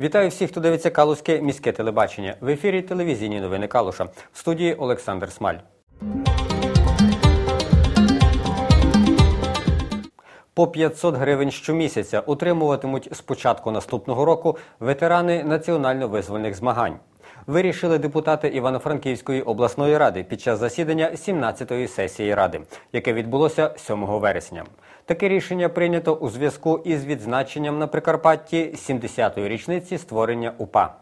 Вітаю всіх, хто дивиться Калузьке міське телебачення. В ефірі телевізійні новини Калуша. В студії Олександр Смаль. По 500 гривень щомісяця отримуватимуть з початку наступного року ветерани національно-визвольних змагань. Вирішили депутати Івано-Франківської обласної ради під час засідання 17-ї сесії ради, яке відбулося 7 вересня. Таке рішення прийнято у зв'язку із відзначенням на Прикарпатті 70-ї річниці створення УПА.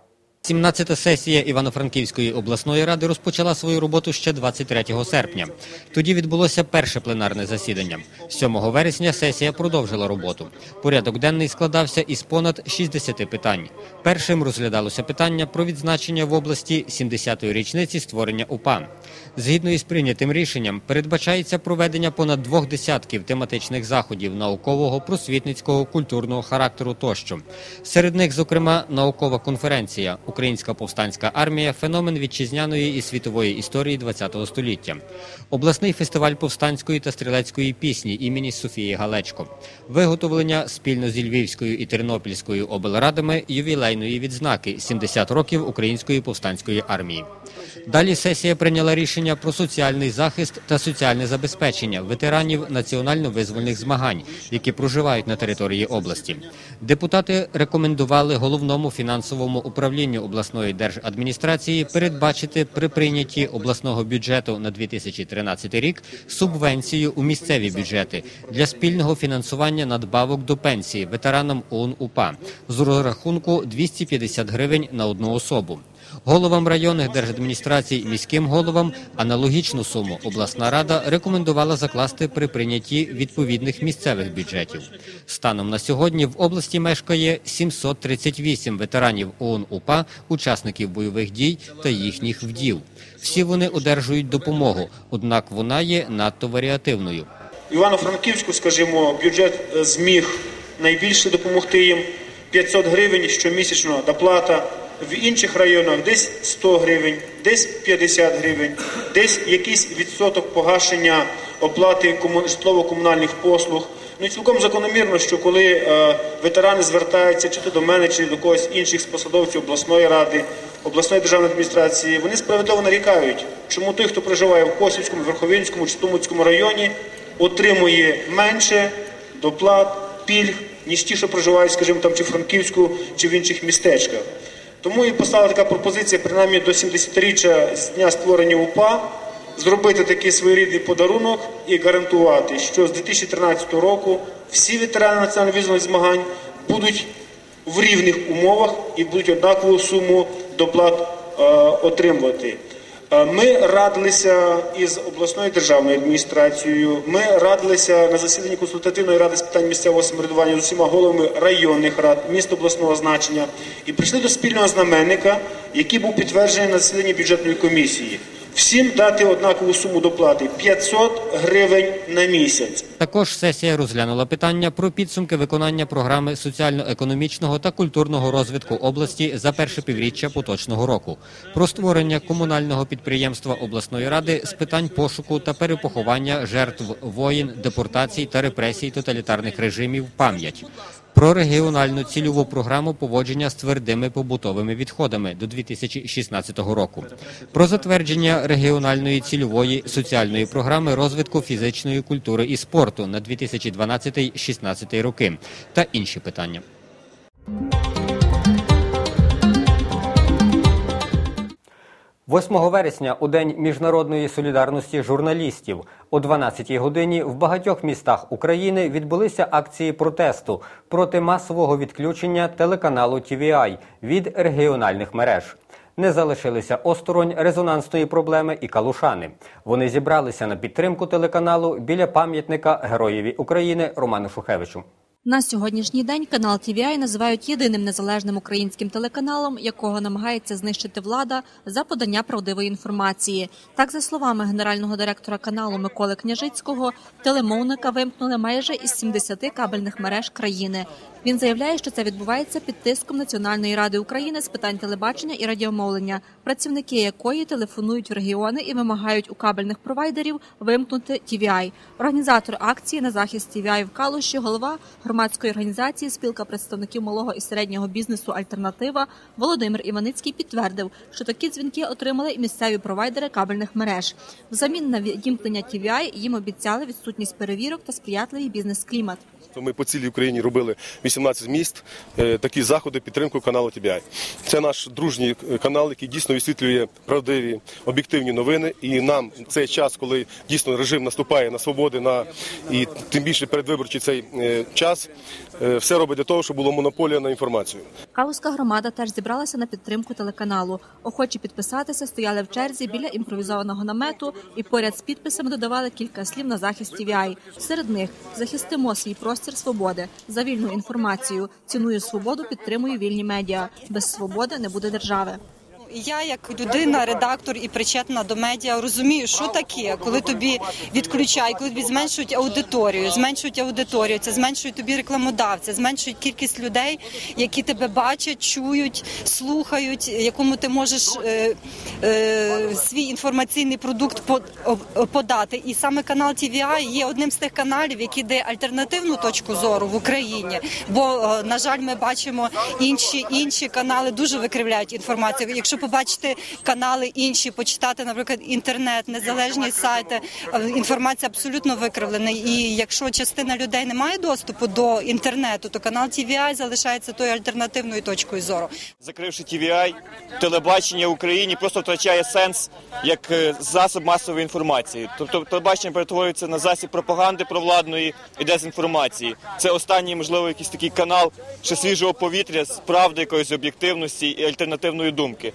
17-та сесія Івано-Франківської обласної ради розпочала свою роботу ще 23 серпня. Тоді відбулося перше пленарне засідання. 7 вересня сесія продовжила роботу. Порядок денний складався із понад 60 питань. Першим розглядалося питання про відзначення в області 70-ї річниці створення УПА. Згідно із прийнятим рішенням, передбачається проведення понад двох десятків тематичних заходів наукового, просвітницького, культурного характеру тощо. Серед них, зокрема, наукова конференція Українська повстанська армія феномен вітчизняної і світової історії ХХ століття, обласний фестиваль повстанської та стрілецької пісні імені Софії Галечко, виготовлення спільно зі Львівською і Тернопільською облрадами ювілейної відзнаки 70 років Української повстанської армії. Далі сесія прийняла рішення про соціальний захист та соціальне забезпечення ветеранів національно-визвольних змагань, які проживають на території області. Депутати рекомендували головному фінансовому управлінню обласної держадміністрації передбачити при прийнятті обласного бюджету на 2013 рік субвенцію у місцеві бюджети для спільного фінансування надбавок до пенсії ветеранам ОУН УПА з розрахунку 250 гривень на одну особу. Головам районних держадміністрацій, міським головам аналогічну суму обласна рада рекомендувала закласти при прийнятті відповідних місцевих бюджетів. Станом на сьогодні в області мешкає 738 ветеранів ООН УПА, учасників бойових дій та їхніх вдів. Всі вони одержують допомогу, однак вона є надто варіативною. Івано-Франківську, скажімо, бюджет е, зміг найбільше допомогти їм 500 гривень щомісячно доплата. В інших районах десь 100 гривень, десь 50 гривень, десь якийсь відсоток погашення оплати житлово-комунальних послуг. Ну і цілком закономірно, що коли е, ветерани звертаються чи то до мене, чи до когось інших з посадовців обласної ради, обласної державної адміністрації, вони справедливо нарікають, чому той, хто проживає в Косівському, Верховинському чи Тумутському районі, отримує менше доплат, пільг, ніж ті, що проживають, скажімо, там чи в Франківську, чи в інших містечках. Тому і постала така пропозиція, принаймні до 70-річчя з дня створення УПА, зробити такий своєрідний подарунок і гарантувати, що з 2013 року всі ветерани національно визвольних змагань будуть в рівних умовах і будуть однакову суму доплат е, отримувати. Е, Ми радилися із обласною державною адміністрацією. Ми радилися на засіданні консультативної ради з питань місцевого самоврядування з усіма головами районних рад, міст обласного значення і прийшли до спільного знаменника, який був підтверджений на засіданні бюджетної комісії. Всім дати однакову суму доплати 500 гривень на місяць. Також сесія розглянула питання про підсумки виконання програми соціально-економічного та культурного розвитку області за перше півріччя поточного року, про створення комунального підприємства обласної ради з питань пошуку та перепоховання жертв воїн, депортацій та репресій тоталітарних режимів пам'ять. Про регіональну цільову програму поводження з твердими побутовими відходами до 2016 року, про затвердження регіональної цільової соціальної програми розвитку фізичної культури і спорту на 2012-16 роки та інші питання. – 8 вересня у День міжнародної солідарності журналістів о 12-й годині в багатьох містах України відбулися акції протесту проти масового відключення телеканалу TVI від регіональних мереж. Не залишилися осторонь резонансної проблеми і калушани. Вони зібралися на підтримку телеканалу біля пам'ятника Героєві України Роману Шухевичу. На сьогоднішній день канал TVI називають єдиним незалежним українським телеканалом, якого намагається знищити влада за подання правдивої інформації. Так, за словами генерального директора каналу Миколи Княжицького, телемовника вимкнули майже із 70 кабельних мереж країни. Він заявляє, що це відбувається під тиском Національної ради України з питань телебачення і радіомовлення, працівники якої телефонують в регіони і вимагають у кабельних провайдерів вимкнути TVI. Організатор акції на захист TVI в Калуші, голова громадської організації Спілка представників малого і середнього бізнесу Альтернатива Володимир Іваницький підтвердив, що такі дзвінки отримали і місцеві провайдери кабельних мереж. Взамін на відімкнення TVI їм обіцяли відсутність перевірок та сприятливий бізнес-клімат. Ми по цілій Україні робили 18 міст е, такі заходи підтримку каналу TBI. Це наш дружній е, канал, який дійсно висвітлює правдиві об'єктивні новини. І нам цей час, коли дійсно режим наступає на свободи, на і тим більше передвиборчий цей е, час, все робить для того, щоб була монополія на інформацію. Калузька громада теж зібралася на підтримку телеканалу. Охочі підписатися стояли в черзі біля імпровізованого намету і поряд з підписами додавали кілька слів на захист TVI. Серед них захистимо свій простір свободи за вільну інформацію. Ціную свободу, підтримую вільні медіа. Без свободи не буде держави. Я, як людина, редактор і причетна до медіа, розумію, що таке, коли тобі відключають, коли тобі зменшують аудиторію, зменшують аудиторію, це зменшують тобі рекламодавця, зменшують кількість людей, які тебе бачать, чують, слухають, якому ти можеш е, е, свій інформаційний продукт по- подати. І саме канал TVI є одним з тих каналів, який дає альтернативну точку зору в Україні. Бо, е, на жаль, ми бачимо інші інші канали дуже викривляють інформацію. Якщо побачити канали інші, почитати, наприклад, інтернет, незалежні сайти, е, інформація абсолютно викривлена. І якщо частина людей не має доступу до інтернету, то канал TVI залишається тою альтернативною точкою зору. Закривши TVI, телебачення в Україні просто втрачає сенс як е, засоб масової інформації. Тобто телебачення перетворюється на засіб пропаганди провладної і дезінформації. Це останній, можливо, якийсь такий канал ще свіжого повітря з правди, якоїсь об'єктивності і альтернативної думки.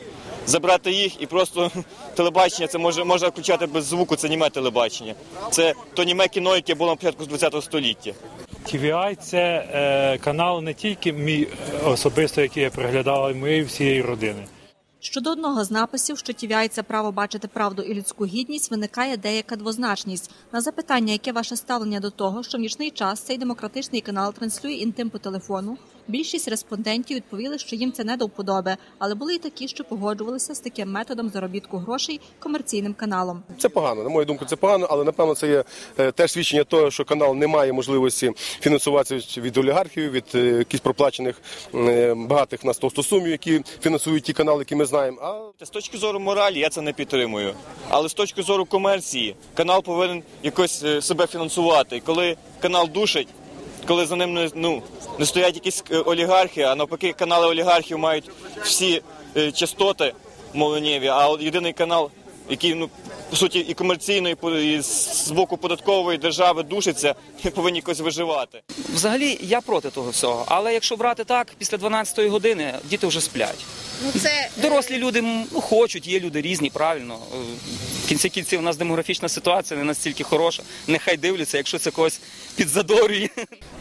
Забрати їх і просто телебачення це може можна включати без звуку. Це німе телебачення. Це то німе кіно, яке було на початку ХХ століття. TVI – це е, канал не тільки мій особисто, який я приглядав, а й моєї всієї родини. Щодо одного з написів, що TVI – це право бачити правду і людську гідність, виникає деяка двозначність. На запитання, яке ваше ставлення до того, що в нічний час цей демократичний канал транслює інтим по телефону, більшість респондентів відповіли, що їм це не до вподоби, але були й такі, що погоджувалися з таким методом заробітку грошей комерційним каналом. Це погано. На мою думку, це погано, але напевно це є е, теж свідчення того, що канал не має можливості фінансуватися від олігархів, від е, якихось проплачених е, багатих на стовстосумів, які фінансують ті канали, які ми знаємо. А З точки зору моралі я це не підтримую. Але з точки зору комерції канал повинен якось себе фінансувати. І Коли канал душить, коли за ним не, ну, не стоять якісь е, олігархи, а навпаки, канали олігархів мають всі е, частоти мовленнєві, а єдиний канал, який ну, по суті і комерційно, і по- і з боку податкової держави душиться, і повинні якось виживати. Взагалі я проти того всього. Але якщо брати так, після 12-ї години діти вже сплять. Ну це Дорослі люди ну, хочуть, є люди різні, правильно. Е, В кінці кінців у нас демографічна ситуація не настільки хороша. Нехай дивляться, якщо це когось підзадорює.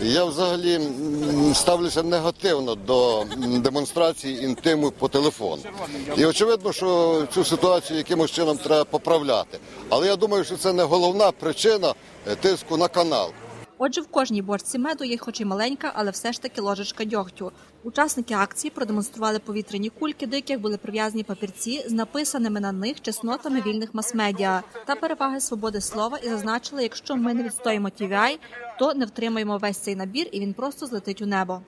Я взагалі ставлюся негативно до демонстрації інтиму по телефону. І очевидно, що цю ситуацію якимось чином треба поправляти. Але я думаю, що це не головна причина е, тиску на канал. Отже, в кожній бочці меду є хоч і маленька, але все ж таки ложечка дьогтю. Учасники акції продемонстрували повітряні кульки, до яких були прив'язані папірці з написаними на них чеснотами вільних мас-медіа та переваги свободи слова і зазначили, якщо ми не відстоїмо TVI, то не втримаємо весь цей набір і він просто злетить у небо.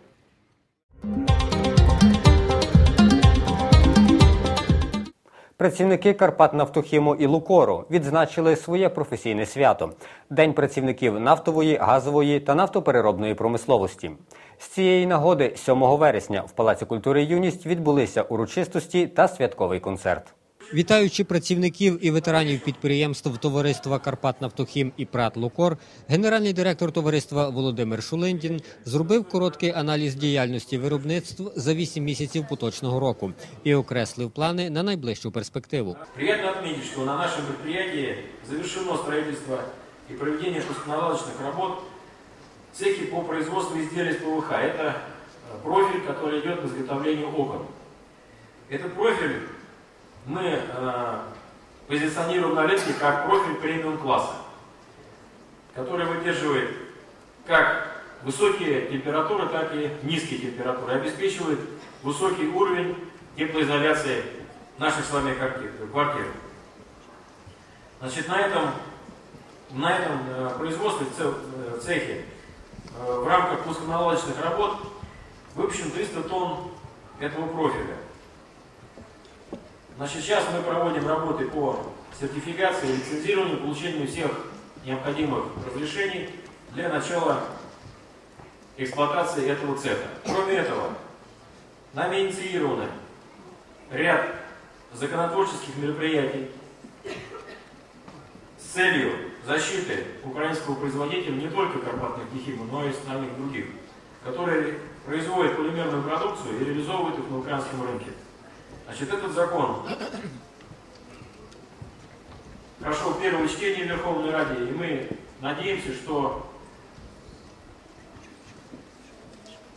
Працівники Карпатнафтохіму і Лукору відзначили своє професійне свято День працівників нафтової, газової та нафтопереробної промисловості. З цієї нагоди, 7 вересня, в Палаці культури юність відбулися урочистості та святковий концерт. Вітаючи працівників і ветеранів підприємств товариства «Карпатнафтохім» і «Прат Лукор», генеральний директор товариства Володимир Шулендін зробив короткий аналіз діяльності виробництв за 8 місяців поточного року і окреслив плани на найближчу перспективу. Приятно отметить, что на нашем предприятии завершено строительство и проведение пусконаладочных работ в цехе по производству изделий из ПВХ. Это э, профиль, который идет на изготовление окон. Этот профиль мы э, позиционируем рынке как профиль премиум класса, который выдерживает как высокие температуры, так и низкие температуры, обеспечивает высокий уровень теплоизоляции наших с вами квартир. Значит, на этом, на этом э, производстве, в э, цехе, э, в рамках пусконаладочных работ выпущено 300 тонн этого профиля. Значит, сейчас мы проводим работы по сертификации, лицензированию, получению всех необходимых разрешений для начала эксплуатации этого цеха. Кроме этого, нами инициированы ряд законотворческих мероприятий с целью защиты украинского производителя не только карпатных дихимов, но и остальных других, которые производят полимерную продукцию и реализовывают их на украинском рынке. Значит, этот закон прошел первое чтение в Верховной Раде, и мы надеемся, что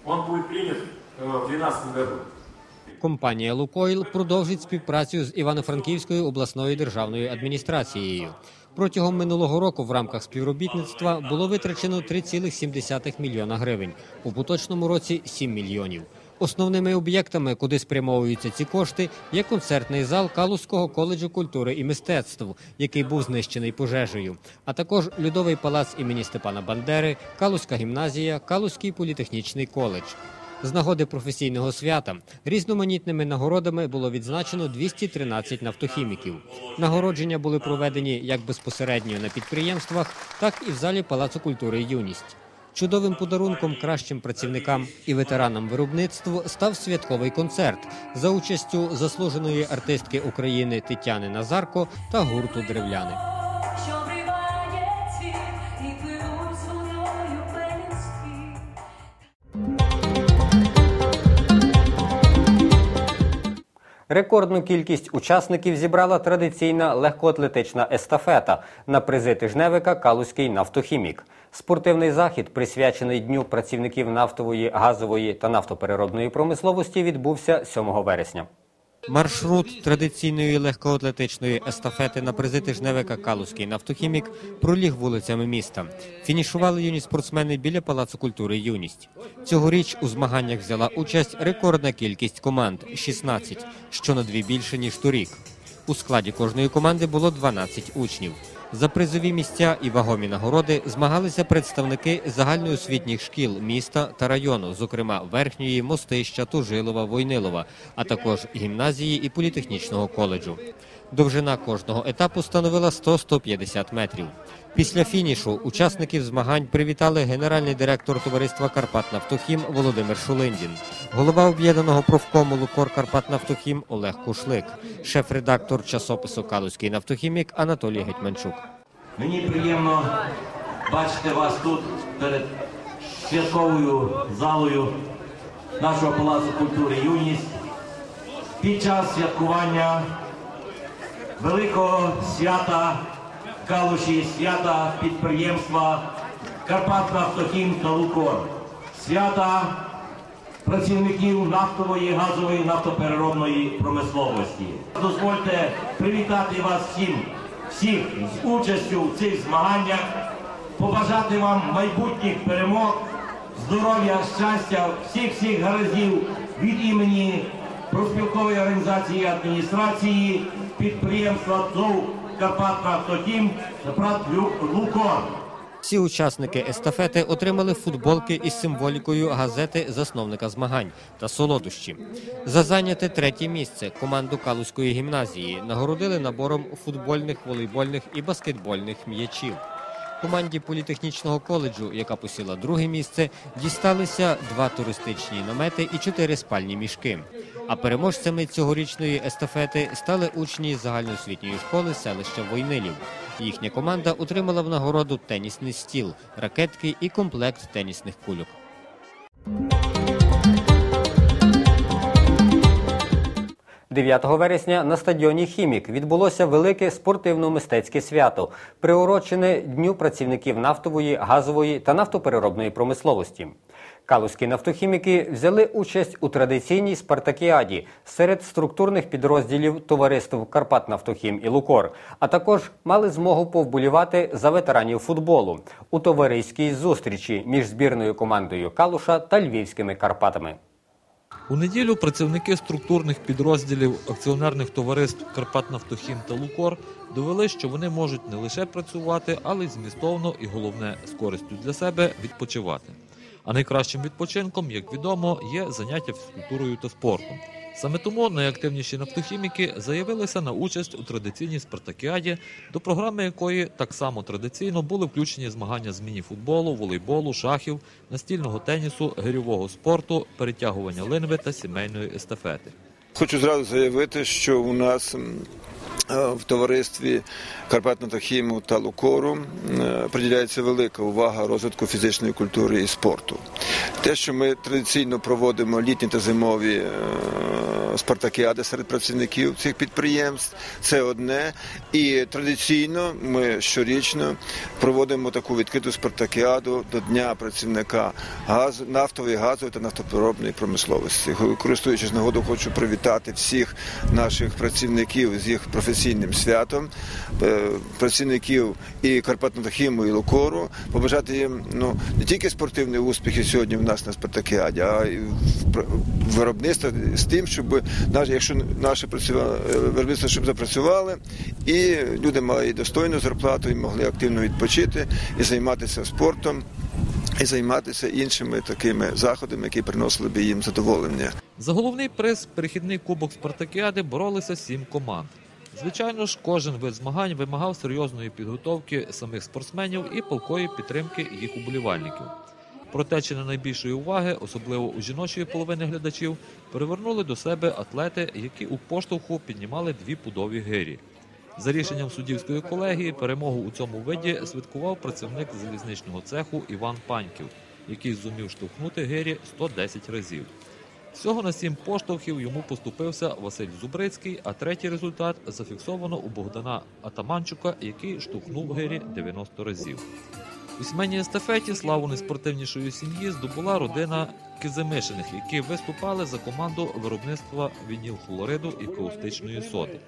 он будет принят э, в 2012 году. Компанія Лукойл продовжить співпрацю з Івано-Франківською обласною державною адміністрацією. Протягом минулого року в рамках співробітництва було витрачено 3,7 мільйона гривень. У поточному році 7 мільйонів. Основними об'єктами, куди спрямовуються ці кошти, є концертний зал Калузького коледжу культури і мистецтв, який був знищений пожежею, а також льодовий палац імені Степана Бандери, Калузька гімназія, Калузький політехнічний коледж. З нагоди професійного свята різноманітними нагородами було відзначено 213 нафтохіміків. Нагородження були проведені як безпосередньо на підприємствах, так і в залі Палацу культури Юність. Чудовим подарунком кращим працівникам і ветеранам виробництву став святковий концерт за участю заслуженої артистки України Тетяни Назарко та гурту Древляни. Рекордну кількість учасників зібрала традиційна легкоатлетична естафета на призи тижневика Калузький нафтохімік. Спортивний захід, присвячений Дню працівників нафтової, газової та нафтопереробної промисловості, відбувся 7 вересня. Маршрут традиційної легкоатлетичної естафети на призи тижневика Калузький нафтохімік проліг вулицями міста. Фінішували юні спортсмени біля Палацу культури Юність. Цьогоріч у змаганнях взяла участь рекордна кількість команд 16, що на дві більше ніж торік. У складі кожної команди було 12 учнів. За призові місця і вагомі нагороди змагалися представники загальноосвітніх шкіл міста та району, зокрема Верхньої, Мостища, Тужилова, Войнилова, а також гімназії і політехнічного коледжу. Довжина кожного етапу становила 100-150 метрів. Після фінішу учасників змагань привітали генеральний директор товариства «Карпатнафтохім» Володимир Шулиндін, голова об'єднаного профкому «Лукор Карпатнафтохім» Олег Кушлик, шеф-редактор часопису «Калузький нафтохімік» Анатолій Гетьманчук. Мені приємно бачити вас тут перед святковою залою нашого Палацу культури Юність під час святкування великого свята Калуші, свята підприємства Карпатнафтохім та Лукор, свята працівників нафтової, газової, нафтопереробної промисловості. Дозвольте привітати вас всім, всіх з участю в цих змаганнях, побажати вам майбутніх перемог, здоров'я, щастя, всіх всіх гараздів від імені профспілкової організації і адміністрації підприємства ТОВ Карпатнафтохім та Лукор. Всі учасники естафети отримали футболки із символікою газети засновника змагань та солодощі. За зайняте третє місце команду Калузької гімназії нагородили набором футбольних, волейбольних і баскетбольних м'ячів. Команді політехнічного коледжу, яка посіла друге місце, дісталися два туристичні намети і чотири спальні мішки. А переможцями цьогорічної естафети стали учні загальноосвітньої школи селища Войнилів. Їхня команда отримала в нагороду тенісний стіл, ракетки і комплект тенісних кульок. – 9 вересня на стадіоні Хімік відбулося велике спортивно-мистецьке свято, приурочене Дню працівників нафтової, газової та нафтопереробної промисловості. Калузькі нафтохіміки взяли участь у традиційній спартакіаді серед структурних підрозділів товариств Карпатнафтохім і Лукор, а також мали змогу повболівати за ветеранів футболу у товариській зустрічі між збірною командою Калуша та львівськими Карпатами. У неділю працівники структурних підрозділів акціонерних товариств «Карпатнафтохім» та «Лукор» довели, що вони можуть не лише працювати, але й змістовно і головне з користю для себе відпочивати. А найкращим відпочинком, як відомо, є заняття фізкультурою та спортом. Саме тому найактивніші нафтохіміки заявилися на участь у традиційній спартакіаді, до програми якої так само традиційно були включені змагання з міні-футболу, волейболу, шахів, настільного тенісу, гирьового спорту, перетягування линви та сімейної естафети. Хочу зразу заявити, що у нас е, в товаристві Карпатно-Тахіму та Лукору е, приділяється велика увага розвитку фізичної культури і спорту. Те, що ми традиційно проводимо літні та зимові е, спартакіади серед працівників цих підприємств, це одне. І традиційно ми щорічно проводимо таку відкриту спартакіаду до Дня працівника газу, нафтової, газової та нафтопереробної промисловості. Користуючись нагодою, хочу привітати всіх наших працівників з їх професійним святом, е, працівників і Карпатно-Тахіму, і Лукору, побажати їм ну не тільки спортивних успіхів сьогодні в нас на спартакіаді, а й в виробництво з тим, щоб якщо наше виробництво щоб запрацювали, і люди мали достойну зарплату, і могли активно відпочити і займатися спортом. І займатися іншими такими заходами, які приносили б їм задоволення. За головний приз перехідний кубок Спартакіади боролися сім команд. Звичайно ж, кожен вид змагань вимагав серйозної підготовки самих спортсменів і палкої підтримки їх уболівальників. Проте чи не найбільшої уваги, особливо у жіночої половини глядачів, привернули до себе атлети, які у поштовху піднімали дві пудові гирі. За рішенням суддівської колегії перемогу у цьому виді святкував працівник залізничного цеху Іван Паньків, який зумів штовхнути гирі 110 разів. Всього на сім поштовхів йому поступився Василь Зубрицький, а третій результат зафіксовано у Богдана Атаманчука, який штовхнув гирі 90 разів. У сімейній естафеті славу найспортивнішої сім'ї здобула родина Кизимишиних, які виступали за команду виробництва вінілхлориду і каустичної соди.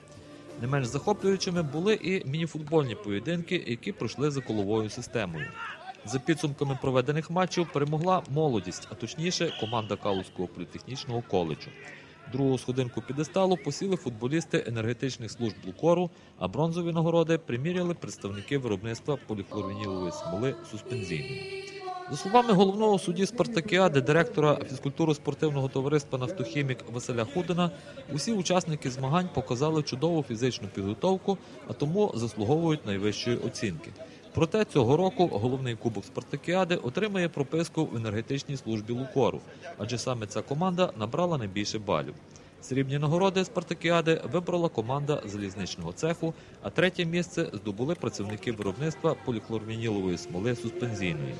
Не менш захоплюючими були і мініфутбольні поєдинки, які пройшли за коловою системою. За підсумками проведених матчів перемогла молодість, а точніше команда Калузького політехнічного коледжу. Другу сходинку підесталу посіли футболісти енергетичних служб Лукору, а бронзові нагороди приміряли представники виробництва поліхлорвінілової смоли суспензійної. За словами головного судді Спартакіади, директора фізкультуро-спортивного товариства «Нафтохімік» Василя Худина, усі учасники змагань показали чудову фізичну підготовку, а тому заслуговують найвищої оцінки. Проте цього року головний кубок Спартакіади отримає прописку в енергетичній службі Лукору, адже саме ця команда набрала найбільше балів. Срібні нагороди Спартакіади вибрала команда залізничного цеху, а третє місце здобули працівники виробництва поліхлорвінілової смоли суспензійної.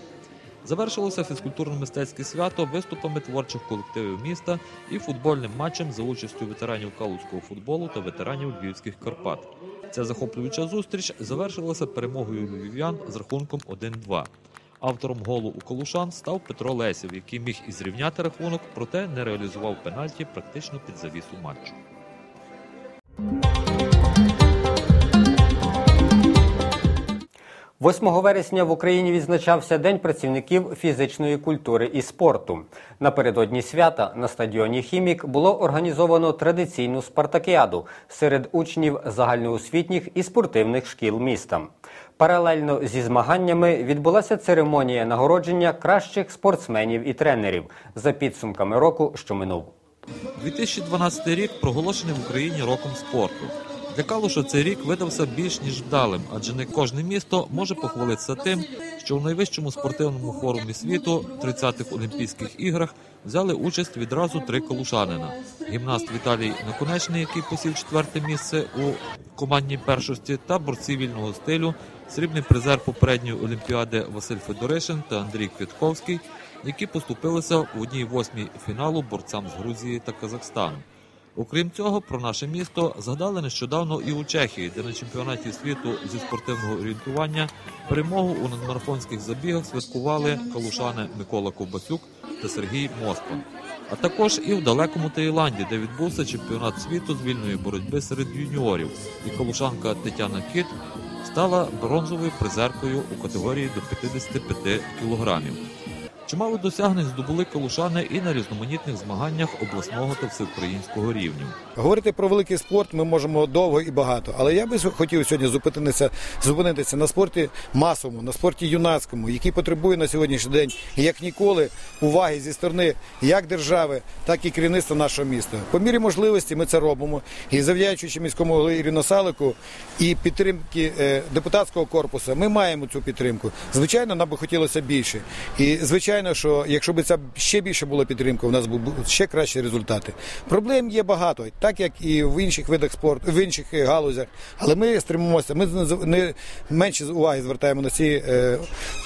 Завершилося фізкультурно-мистецьке свято виступами творчих колективів міста і футбольним матчем за участю ветеранів калузького футболу та ветеранів львівських Карпат. Ця захоплююча зустріч завершилася перемогою львів'ян з рахунком 1-2. Автором голу у Колушан став Петро Лесів, який міг і зрівняти рахунок, проте не реалізував пенальті практично під завісу матчу. 8 вересня в Україні відзначався День працівників фізичної культури і спорту. Напередодні свята на стадіоні Хімік було організовано традиційну спартакіаду серед учнів загальноосвітніх і спортивних шкіл міста. Паралельно зі змаганнями відбулася церемонія нагородження кращих спортсменів і тренерів за підсумками року, що минув. 2012 рік проголошений в Україні роком спорту. Для Калуша цей рік видався більш ніж вдалим, адже не кожне місто може похвалитися тим, що в найвищому спортивному форумі світу 30-х Олімпійських іграх взяли участь відразу три калушанина: гімнаст Віталій Наконечний, який посів четверте місце у командній першості, та борці вільного стилю, срібний призер попередньої олімпіади Василь Федоришин та Андрій Квітковський, які поступилися в одній восьмій фіналу борцям з Грузії та Казахстану. Окрім цього, про наше місто згадали нещодавно і у Чехії, де на чемпіонаті світу зі спортивного орієнтування перемогу у надмарафонських забігах святкували калушани Микола Ковбасюк та Сергій Моспан. А також і в далекому Таїланді, де відбувся чемпіонат світу з вільної боротьби серед юніорів, і калушанка Тетяна Кіт стала бронзовою призеркою у категорії до 55 кілограмів. Чимало досягнень здобули калушани і на різноманітних змаганнях обласного та всеукраїнського рівнів. Говорити про великий спорт ми можемо довго і багато, але я би хотів сьогодні зупинитися, зупинитися на спорті масовому, на спорті юнацькому, який потребує на сьогоднішній день як ніколи уваги зі сторони як держави, так і керівництва нашого міста. По мірі можливості ми це робимо. І завдячуючи міському голові Ірину і підтримки е, депутатського корпусу, ми маємо цю підтримку. Звичайно, нам би хотілося більше. І звичайно, що якщо б це ще більше було підтримки, у нас були ще кращі результати. Проблем є багато, так як і в інших видах спорту, в інших е, галузях. Але ми стримимося, ми не- менше уваги звертаємо на ці е,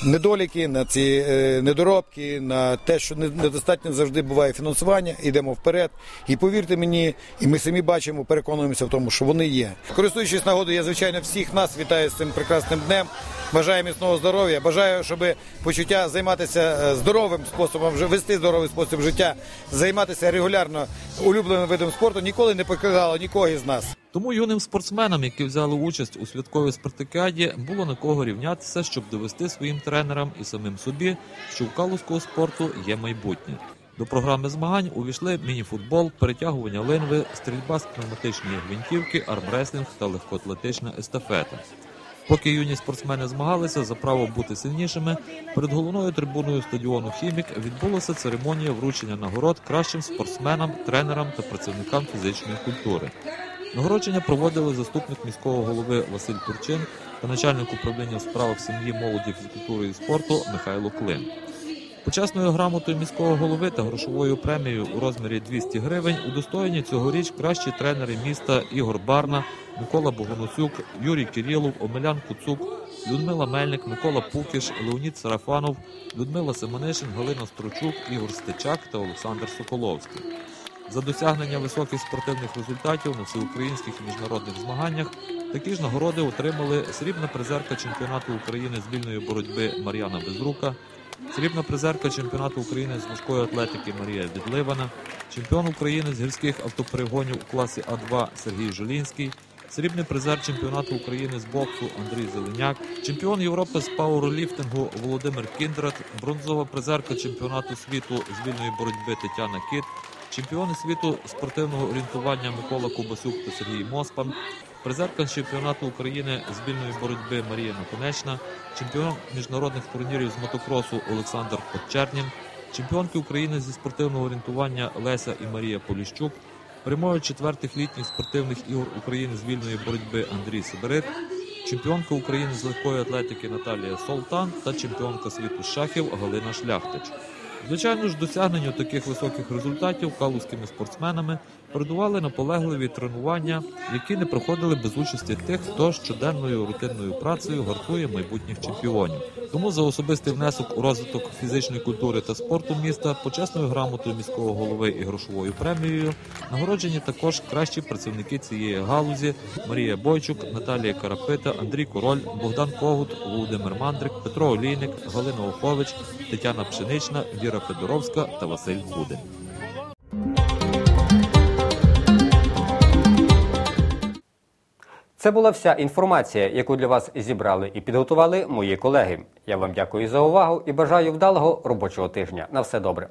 недоліки, на ці е, недоробки, на те, що недостатньо завжди буває фінансування. Йдемо вперед. І повірте мені, і ми самі бачимо, переконуємося в тому, що вони є. Користуючись нагодою, я звичайно всіх нас вітаю з цим прекрасним днем. Бажаю міцного здоров'я. Бажаю, щоб почуття займатися е, здоровим способом, вести здоровий спосіб життя, займатися регулярно улюбленим видом спорту ніколи не покидало нікого із нас. Тому юним спортсменам, які взяли участь у святковій спартакіаді, було на кого рівнятися, щоб довести своїм тренерам і самим собі, що в калузького спорту є майбутнє. До програми змагань увійшли мініфутбол, перетягування линви, стрільба з пневматичної гвинтівки, армреслінг та легкоатлетична естафета. Поки юні спортсмени змагалися за право бути сильнішими, перед головною трибуною стадіону Хімік відбулася церемонія вручення нагород кращим спортсменам, тренерам та працівникам фізичної культури. Нагородження проводили заступник міського голови Василь Турчин та начальник управління у справах сім'ї, молоді, фізкультури і спорту Михайло Клим. Почесною грамотою міського голови та грошовою премією у розмірі 200 гривень удостоєні цьогоріч кращі тренери міста Ігор Барна, Микола Богоносюк, Юрій Кирилов, Омелян Куцук, Людмила Мельник, Микола Пукіш, Леонід Сарафанов, Людмила Семенишин, Галина Стручук, Ігор Стечак та Олександр Соколовський. За досягнення високих спортивних результатів на всеукраїнських і міжнародних змаганнях такі ж нагороди отримали срібна призерка чемпіонату України з вільної боротьби Мар'яна Безрука, срібна призерка чемпіонату України з важкої атлетики Марія Відливана, чемпіон України з гірських автоперегонів у класі А2 Сергій Жулінський, срібний призер чемпіонату України з боксу Андрій Зеленяк, чемпіон Європи з пауерліфтингу Володимир Кіндрат, бронзова призерка чемпіонату світу з вільної боротьби Тетяна Кіт, чемпіони світу спортивного орієнтування Микола Кубасюк та Сергій Моспан, призерка чемпіонату України з вільної боротьби Марія Наконечна, чемпіон міжнародних турнірів з мотокросу Олександр Подчернін, чемпіонки України зі спортивного орієнтування Леся і Марія Поліщук, прямою четвертих літніх спортивних ігор України з вільної боротьби Андрій Сидорик, чемпіонка України з легкої атлетики Наталія Солтан та чемпіонка світу шахів Галина Шляхтич. Звичайно ж, досягнення таких високих результатів калузькими спортсменами передували наполегливі тренування, які не проходили без участі тих, хто щоденною рутинною працею гартує майбутніх чемпіонів. Тому за особистий внесок у розвиток фізичної культури та спорту міста почесною грамотою міського голови і грошовою премією нагороджені також кращі працівники цієї галузі Марія Бойчук, Наталія Карапита, Андрій Король, Богдан Когут, Володимир Мандрик, Петро Олійник, Галина Охович, Тетяна Пшенична, Віра Федоровська та Василь Худин. Це була вся інформація, яку для вас зібрали і підготували мої колеги. Я вам дякую за увагу і бажаю вдалого робочого тижня. На все добре.